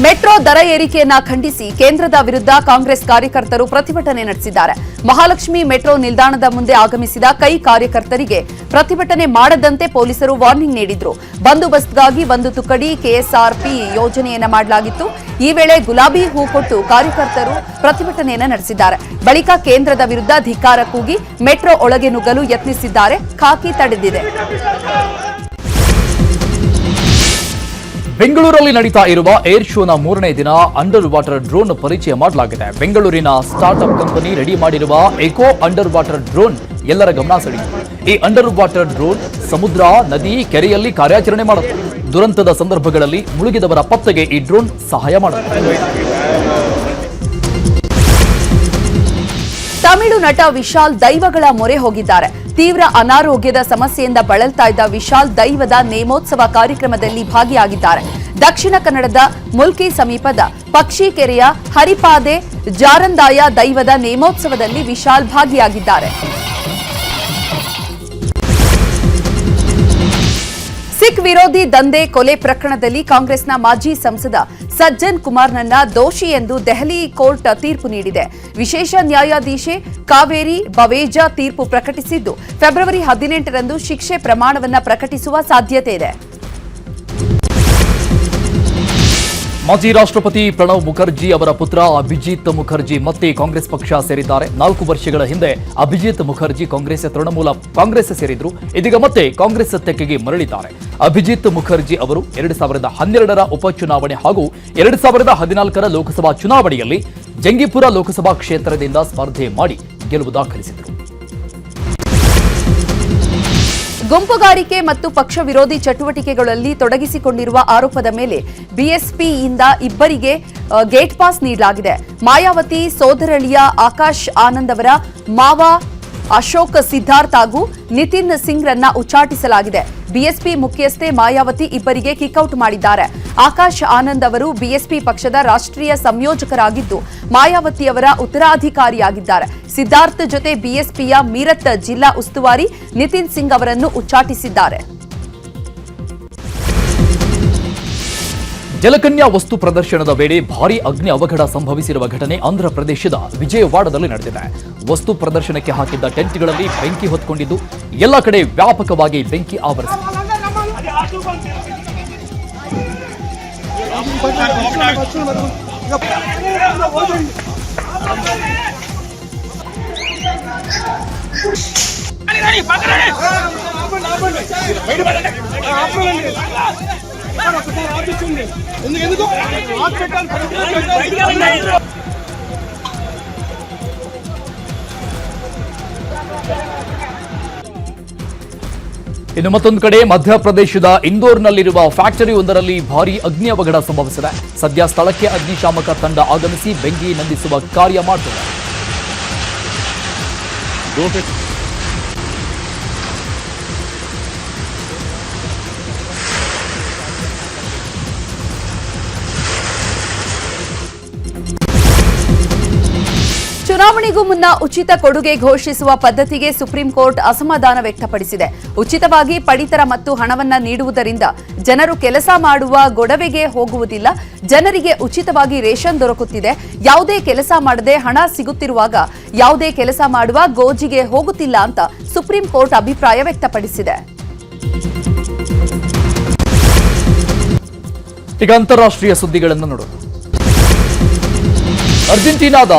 Metro ದರ ಏರಿಕೆಯನ್ನ ಖಂಡಿಸಿ ಕೇಂದ್ರದ ವಿರುದ್ಧ ಕಾಂಗ್ರೆಸ್ ಕಾರ್ಯಕರ್ತರು ಪ್ರತಿಭಟನೆ ನಡೆಸಿದ್ದಾರೆ. ಮಹಾಲಕ್ಷ್ಮಿ ಮೆಟ್ರೋ ನಿಲ್ದಾಣದ ಮುಂದೆ ಆಗಮಿಸಿದ ಕೈ ಕಾರ್ಯಕರ್ತರಿಗೆ ಪ್ರತಿಭಟನೆ ಮಾಡದಂತೆ ಪೊಲೀಸರು ವಾರ್ನಿಂಗ್ ನೀಡಿದ್ರು. ಬಂದೋಬಸ್ತ್ಗಾಗಿ ಒಂದು ತುಕಡಿ ಕೆಎಸ್ಆರ್ಪಿ ಯೋಜನೆಯನ್ನ ಮಾಡಲಾಗಿತ್ತು. ಈ ವೇಳೆ ಗುಲಾಬಿ ಹೂ ಕೊಟ್ಟು ಕಾರ್ಯಕರ್ತರು ಪ್ರತಿಭಟನೆಯನ್ನ ನಡೆಸಿದ್ದಾರೆ. ಬಳಿಕ ಕೇಂದ್ರದ ವಿರುದ್ಧ ಧಿಕ್ಕಾರ ಕೂಗಿ ಮೆಟ್ರೋ ಒಳಗೆ ನುಗ್ಗಲು ಯತ್ನಿಸಿದ್ದಾರೆ. ಖಾಕಿ ತಡೆದಿದೆ. ಬೆಂಗಳೂರಲ್ಲಿ ನಡೀತಾ ಇರುವ ಏರ್ ಶೋನ ಮೂರನೇ ದಿನ ಅಂಡರ್ ವಾಟರ್ ಡ್ರೋನ್ ಪರಿಚಯ ಮಾಡಲಾಗಿದೆ. ಬೆಂಗಳೂರಿನ ಸ್ಟಾರ್ಟ್ಅಪ್ ಕಂಪನಿ ರೆಡಿ ಮಾಡಿರುವ ಎಕೋ ಅಂಡರ್ ವಾಟರ್ ಡ್ರೋನ್ ಎಲ್ಲರ ಗಮನ ಸೆಳೆಯಿತು. ಈ ಅಂಡರ್ ವಾಟರ್ ಡ್ರೋನ್ ಸಮುದ್ರ, ನದಿ, ಕೆರೆಯಲ್ಲಿ ಕಾರ್ಯಾಚರಣೆ ಮಾಡುತ್ತೆ. ದುರಂತದ ಸಂದರ್ಭಗಳಲ್ಲಿ ಮುಳುಗಿದವರ ಪತ್ತೆಗೆ ಈ ಡ್ರೋನ್ ಸಹಾಯ ಮಾಡುತ್ತೆ. ತಮಿಳು ನಟ ವಿಶಾಲ್ ದೈವಗಳ ಮೊರೆ ಹೋಗಿದ್ದಾರೆ. ತೀವ್ರ ಅನಾರೋಗ್ಯದ ಸಮಸ್ಯೆಯಿಂದ ಬಳಲ್ತಾ ಇದ್ದ ವಿಶಾಲ್ ದೈವದ ನೇಮೋತ್ಸವ ಕಾರ್ಯಕ್ರಮದಲ್ಲಿ ಭಾಗಿಯಾಗಿದ್ದಾರೆ. ದಕ್ಷಿಣ ಕನ್ನಡದ ಮುಲ್ಕಿ ಸಮೀಪದ ಪಕ್ಷಿಕೆರೆಯ ಹರಿಪಾದೆ ಜಾರಂದಾಯ ದೈವದ ನೇಮೋತ್ಸವದಲ್ಲಿ ವಿಶಾಲ್ ಭಾಗಿಯಾಗಿದ್ದಾರೆ. ಸಿಖ್ ವಿರೋಧಿ ದಂಧೆ ಕೊಲೆ ಪ್ರಕರಣದಲ್ಲಿ ಕಾಂಗ್ರೆಸ್ನ ಮಾಜಿ ಸಂಸದ ಸಜ್ಜನ್ ಕುಮಾರ್ನನ್ನ ದೋಷಿ ಎಂದು ದೆಹಲಿ ಕೋರ್ಟ್ ತೀರ್ಪು ನೀಡಿದೆ. ವಿಶೇಷ ನ್ಯಾಯಾಧೀಶೆ ಕಾವೇರಿ ಬವೇಜಾ ತೀರ್ಪು ಪ್ರಕಟಿಸಿದ್ದು, ಫೆಬ್ರವರಿ ಹದಿನೆಂಟರಂದು ಶಿಕ್ಷೆ ಪ್ರಮಾಣವನ್ನ ಪ್ರಕಟಿಸುವ ಸಾಧ್ಯತೆ ಇದೆ. ಮಾಜಿ ರಾಷ್ಟ್ರಪತಿ ಪ್ರಣವ್ ಮುಖರ್ಜಿ ಅವರ ಪುತ್ರ ಅಭಿಜಿತ್ ಮುಖರ್ಜಿ ಮತ್ತೆ ಕಾಂಗ್ರೆಸ್ ಪಕ್ಷ ಸೇರಿದ್ದಾರೆ. ನಾಲ್ಕು ವರ್ಷಗಳ ಹಿಂದೆ ಅಭಿಜಿತ್ ಮುಖರ್ಜಿ ಕಾಂಗ್ರೆಸ್ ತೃಣಮೂಲ ಕಾಂಗ್ರೆಸ್ ಸೇರಿದ್ರು. ಇದೀಗ ಮತ್ತೆ ಕಾಂಗ್ರೆಸ್ ತೆಕ್ಕೆಗೆ ಮರಳಿದ್ದಾರೆ. ಅಭಿಜಿತ್ ಮುಖರ್ಜಿ ಅವರು ಎರಡು ಸಾವಿರದ ಹನ್ನೆರಡರ ಉಪಚುನಾವಣೆ ಹಾಗೂ ಎರಡು ಸಾವಿರದ ಹದಿನಾಲ್ಕರ ಲೋಕಸಭಾ ಚುನಾವಣೆಯಲ್ಲಿ ಜಂಗಿಪುರ ಲೋಕಸಭಾ ಕ್ಷೇತ್ರದಿಂದ ಸ್ಪರ್ಧೆ ಮಾಡಿ ಗೆಲುವು ದಾಖಲಿಸಿದರು. ಗುಂಪುಗಾರಿಕೆ ಮತ್ತು ಪಕ್ಷ ವಿರೋಧಿ ಚಟುವಟಿಕೆಗಳಲ್ಲಿ ತೊಡಗಿಸಿಕೊಂಡಿರುವ ಆರೋಪದ ಮೇಲೆ ಬಿಎಸ್ಪಿಯಿಂದ ಇಬ್ಬರಿಗೆ ಗೇಟ್ ಪಾಸ್ ನೀಡಲಾಗಿದೆ. ಮಾಯಾವತಿ, ಸೋದರಳಿಯ ಆಕಾಶ್ ಆನಂದ್ ಅವರ ಮಾವ ಅಶೋಕ್ ಸಿದ್ಧಾರ್ಥ್ ಹಾಗೂ ನಿತಿನ್ ಸಿಂಗ್ ರನ್ನ ಉಚ್ಚಾಟಿಸಲಾಗಿದೆ. ಬಿಎಸ್ಪಿ ಮುಖ್ಯಸ್ಥೆ ಮಾಯಾವತಿ ಇಬ್ಬರಿಗೆ ಕಿಕ್ಔಟ್ ಮಾಡಿದ್ದಾರೆ. ಆಕಾಶ್ ಆನಂದ್ ಅವರು ಬಿಎಸ್ಪಿ ಪಕ್ಷದ ರಾಷ್ಟ್ರೀಯ ಸಂಯೋಜಕರಾಗಿದ್ದು, ಮಾಯಾವತಿ ಅವರ ಉತ್ತರಾಧಿಕಾರಿಯಾಗಿದ್ದಾರೆ. ಸಿದ್ಧಾರ್ಥ್ ಜೊತೆ ಬಿಎಸ್ಪಿಯ ಮೀರತ್ ಜಿಲ್ಲಾ ಉಸ್ತುವಾರಿ ನಿತಿನ್ ಸಿಂಗ್ ಅವರನ್ನು ಉಚ್ಚಾಟಿಸಿದ್ದಾರೆ. ಜಲಕನ್ಯಾ ವಸ್ತು ಪ್ರದರ್ಶನದ ವೇಳೆ ಭಾರೀ ಅಗ್ನಿ ಅವಘಡ ಸಂಭವಿಸಿರುವ ಘಟನೆ ಆಂಧ್ರ ಪ್ರದೇಶದ ವಿಜಯವಾಡದಲ್ಲಿ ನಡೆದಿದೆ ವಸ್ತು ಪ್ರದರ್ಶನಕ್ಕೆ ಹಾಕಿದ್ದ ಟೆಂಟ್ಗಳಲ್ಲಿ ಬೆಂಕಿ ಹೊತ್ಕೊಂಡಿದ್ದು ಎಲ್ಲ ಕಡೆ ವ್ಯಾಪಕವಾಗಿ ಬೆಂಕಿ ಆವರಿಸಿದೆ ఎందుకు హాస్పిటల్ ಇನ್ನು ಮತ್ತೊಂದು ಕಡೆ ಮಧ್ಯಪ್ರದೇಶದ ಇಂದೋರ್ನಲ್ಲಿರುವ ಫ್ಯಾಕ್ಟರಿ ಒಂದರಲ್ಲಿ ಭಾರೀ ಅಗ್ನಿ ಅವಘಡ ಸಂಭವಿಸಿದೆ ಸದ್ಯ ಸ್ಥಳಕ್ಕೆ ಅಗ್ನಿಶಾಮಕ ತಂಡ ಆಗಮಿಸಿ ಬೆಂಕಿ ನಂದಿಸುವ ಕಾರ್ಯ ಮಾಡುತ್ತಿದೆ ಚುನಾವಣೆಗೂ ಮುನ್ನ ಉಚಿತ ಕೊಡುಗೆ ಘೋಷಿಸುವ ಪದ್ಧತಿಗೆ ಸುಪ್ರೀಂ ಕೋರ್ಟ್ ಅಸಮಾಧಾನ ವ್ಯಕ್ತಪಡಿಸಿದೆ. ಉಚಿತವಾಗಿ ಪಡಿತರ ಮತ್ತು ಹಣವನ್ನ ನೀಡುವುದರಿಂದ ಜನರು ಕೆಲಸ ಮಾಡುವ ಗೊಡವೆಗೆ ಹೋಗುವುದಿಲ್ಲ. ಜನರಿಗೆ ಉಚಿತವಾಗಿ ರೇಷನ್ ದೊರಕುತ್ತಿದೆ. ಯಾವುದೇ ಕೆಲಸ ಮಾಡದೆ ಹಣ ಸಿಗುತ್ತಿರುವಾಗ ಯಾವುದೇ ಕೆಲಸ ಮಾಡುವ ಗೋಜಿಗೆ ಹೋಗುತ್ತಿಲ್ಲ ಅಂತ ಸುಪ್ರೀಂ ಕೋರ್ಟ್ ಅಭಿಪ್ರಾಯ ವ್ಯಕ್ತಪಡಿಸಿದೆ. ಈಗ ಅಂತಾರಾಷ್ಟ್ರೀಯ ಸುದ್ದಿಗಳನ್ನು ನೋಡೋಣ. ಅರ್ಜೆಂಟೀನಾದ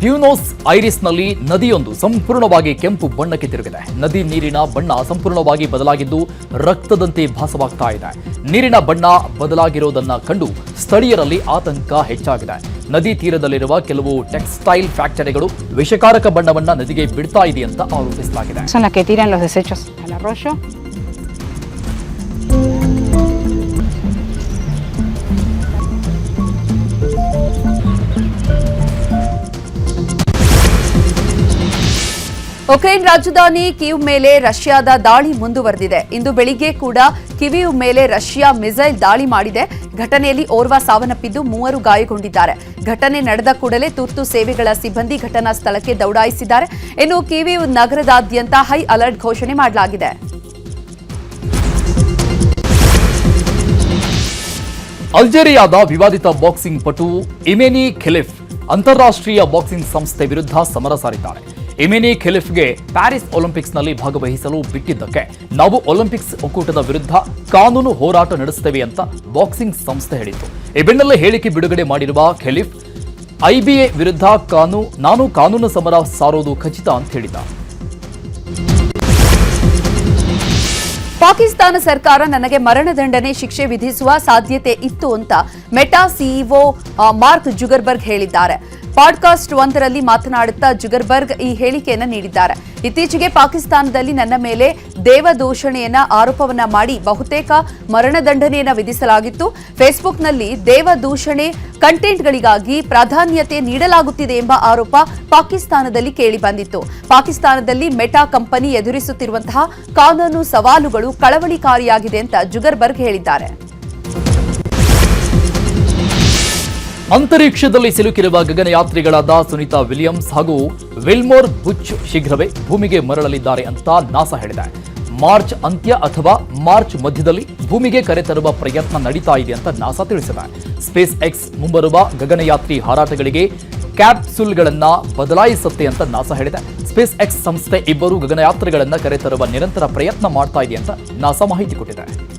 ಬ್ಯೂನೋಸ್ ಐರಿಸ್ನಲ್ಲಿ ನದಿಯೊಂದು ಸಂಪೂರ್ಣವಾಗಿ ಕೆಂಪು ಬಣ್ಣಕ್ಕೆ ತಿರುಗಿದೆ. ನದಿ ನೀರಿನ ಬಣ್ಣ ಸಂಪೂರ್ಣವಾಗಿ ಬದಲಾಗಿದ್ದು ರಕ್ತದಂತೆ ಭಾಸವಾಗ್ತಾ ಇದೆ. ನೀರಿನ ಬಣ್ಣ ಬದಲಾಗಿರೋದನ್ನ ಕಂಡು ಸ್ಥಳೀಯರಲ್ಲಿ ಆತಂಕ ಹೆಚ್ಚಾಗಿದೆ. ನದಿ ತೀರದಲ್ಲಿರುವ ಕೆಲವು ಟೆಕ್ಸ್ಟೈಲ್ ಫ್ಯಾಕ್ಟರಿಗಳು ವಿಷಕಾರಕ ಬಣ್ಣವನ್ನ ನದಿಗೆ ಬಿಡ್ತಾ ಇದೆ ಅಂತ ಆರೋಪಿಸಲಾಗಿದೆ ಉಕ್ರೇನ್ ರಾಜಧಾನಿ ಕಿವ್ ಮೇಲೆ ರಷ್ಯಾದ ದಾಳಿ ಮುಂದುವರೆದಿದೆ. ಇಂದು ಬೆಳಿಗ್ಗೆ ಕೂಡ ಕಿವಿಯು ಮೇಲೆ ರಷ್ಯಾ ಮಿಸೈಲ್ ದಾಳಿ ಮಾಡಿದೆ. ಘಟನೆಯಲ್ಲಿ ಓರ್ವ ಸಾವನ್ನಪ್ಪಿದ್ದು ಮೂವರು ಗಾಯಗೊಂಡಿದ್ದಾರೆ. ಘಟನೆ ನಡೆದ ಕೂಡಲೇ ತುರ್ತು ಸೇವೆಗಳ ಸಿಬ್ಬಂದಿ ಘಟನಾ ಸ್ಥಳಕ್ಕೆ ದೌಡಾಯಿಸಿದ್ದಾರೆ. ಇನ್ನು ಕಿವಿಯು ನಗರದಾದ್ಯಂತ ಹೈ ಅಲರ್ಟ್ ಘೋಷಣೆ ಮಾಡಲಾಗಿದೆ. ಅಲ್ಜೇರಿಯಾದ ವಿವಾದಿತ ಬಾಕ್ಸಿಂಗ್ ಪಟು ಇಮೆನಿ ಖೆಲಿಫ್ ಅಂತಾರಾಷ್ಟ್ರೀಯ ಬಾಕ್ಸಿಂಗ್ ಸಂಸ್ಥೆ ವಿರುದ್ಧ ಸಮರ ಸಾರಿದ್ದಾರೆ. ಇಮೆನಿ ಖಿಲಿಫ್ಗೆ ಪ್ಯಾರಿಸ್ ಒಲಿಂಪಿಕ್ಸ್ನಲ್ಲಿ ಭಾಗವಹಿಸಲು ಬಿಟ್ಟಿದ್ದಕ್ಕೆ. ನಾವು ಒಲಿಂಪಿಕ್ಸ್ ಒಕ್ಕೂಟದ ವಿರುದ್ಧ ಕಾನೂನು ಹೋರಾಟ ನಡೆಸುತ್ತೇವೆ ಅಂತ ಬಾಕ್ಸಿಂಗ್ ಸಂಸ್ಥೆ ಹೇಳಿತ್ತು. ಈ ಬೆನ್ನಲ್ಲೇ ಹೇಳಿಕೆ ಬಿಡುಗಡೆ ಮಾಡಿರುವ ಖೆಲಿಫ್ ಐಬಿಎ ವಿರುದ್ಧ ಕಾನೂ, ನಾನು ಕಾನೂನು ಸಮರ ಸಾರೋದು ಖಚಿತ ಅಂತ ಹೇಳಿದ. ಪಾಕಿಸ್ತಾನ ಸರ್ಕಾರ ನನಗೆ ಮರಣದಂಡನೆ ಶಿಕ್ಷೆ ವಿಧಿಸುವ ಸಾಧ್ಯತೆ ಇತ್ತು ಅಂತ ಮೆಟಾ ಸಿಇಒ ಮಾರ್ಕ್ ಜುಗರ್ಬರ್ಗ್ ಹೇಳಿದ್ದಾರೆ. ಪಾಡ್ಕಾಸ್ಟ್ ಒಂದರಲ್ಲಿ ಮಾತನಾಡುತ್ತಾ ಜುಗರ್ಬರ್ಗ್ ಈ ಹೇಳಿಕೆಯನ್ನು ನೀಡಿದ್ದಾರೆ. ಇತ್ತೀಚೆಗೆ ಪಾಕಿಸ್ತಾನದಲ್ಲಿ ನನ್ನ ಮೇಲೆ ದೇವದೂಷಣೆಯನ್ನ ಆರೋಪವನ್ನ ಮಾಡಿ ಬಹುತೇಕ ಮರಣದಂಡನೆಯನ್ನ ವಿಧಿಸಲಾಗಿತ್ತು. ಫೇಸ್ಬುಕ್ನಲ್ಲಿ ದೇವದೂಷಣೆ ಕಂಟೆಂಟ್ಗಳಿಗಾಗಿ ಪ್ರಾಧಾನ್ಯತೆ ನೀಡಲಾಗುತ್ತಿದೆ ಎಂಬ ಆರೋಪ ಪಾಕಿಸ್ತಾನದಲ್ಲಿ ಕೇಳಿಬಂದಿತ್ತು ಪಾಕಿಸ್ತಾನದಲ್ಲಿ ಮೆಟಾ ಕಂಪನಿ ಎದುರಿಸುತ್ತಿರುವಂತಹ ಕಾನೂನು ಸವಾಲುಗಳು ಕಳವಳಿಕಾರಿಯಾಗಿದೆ ಅಂತ ಜುಗರ್ಬರ್ಗ್ ಹೇಳಿದ್ದಾರೆ. ಅಂತರಿಕ್ಷದಲ್ಲಿ ಸಿಲುಕಿರುವ ಗಗನಯಾತ್ರಿಗಳಾದ ಸುನಿತಾ ವಿಲಿಯಮ್ಸ್ ಹಾಗೂ ವಿಲ್ಮೋರ್ ಬುಚ್ ಶೀಘ್ರವೇ ಭೂಮಿಗೆ ಮರಳಲಿದ್ದಾರೆ ಅಂತ ನಾಸಾ ಹೇಳಿದೆ. ಮಾರ್ಚ್ ಅಂತ್ಯ ಅಥವಾ ಮಾರ್ಚ್ ಮಧ್ಯದಲ್ಲಿ ಭೂಮಿಗೆ ಕರೆತರುವ ಪ್ರಯತ್ನ ನಡೀತಾ ಇದೆ ಅಂತ ನಾಸಾ ತಿಳಿಸಿದೆ. ಸ್ಪೇಸ್ ಎಕ್ಸ್ ಮುಂಬರುವ ಗಗನಯಾತ್ರಿ ಹಾರಾಟಗಳಿಗೆ ಕ್ಯಾಪ್ಸುಲ್ಗಳನ್ನ ಬದಲಾಯಿಸುತ್ತೆ ಅಂತ ನಾಸಾ ಹೇಳಿದೆ. ಸ್ಪೇಸ್ ಎಕ್ಸ್ ಸಂಸ್ಥೆ ಇಬ್ಬರು ಗಗನಯಾತ್ರಿಗಳನ್ನ ಕರೆತರುವ ನಿರಂತರ ಪ್ರಯತ್ನ ಮಾಡ್ತಾ ಇದೆ ಅಂತ ನಾಸಾ ಮಾಹಿತಿ ಕೊಟ್ಟಿದೆ.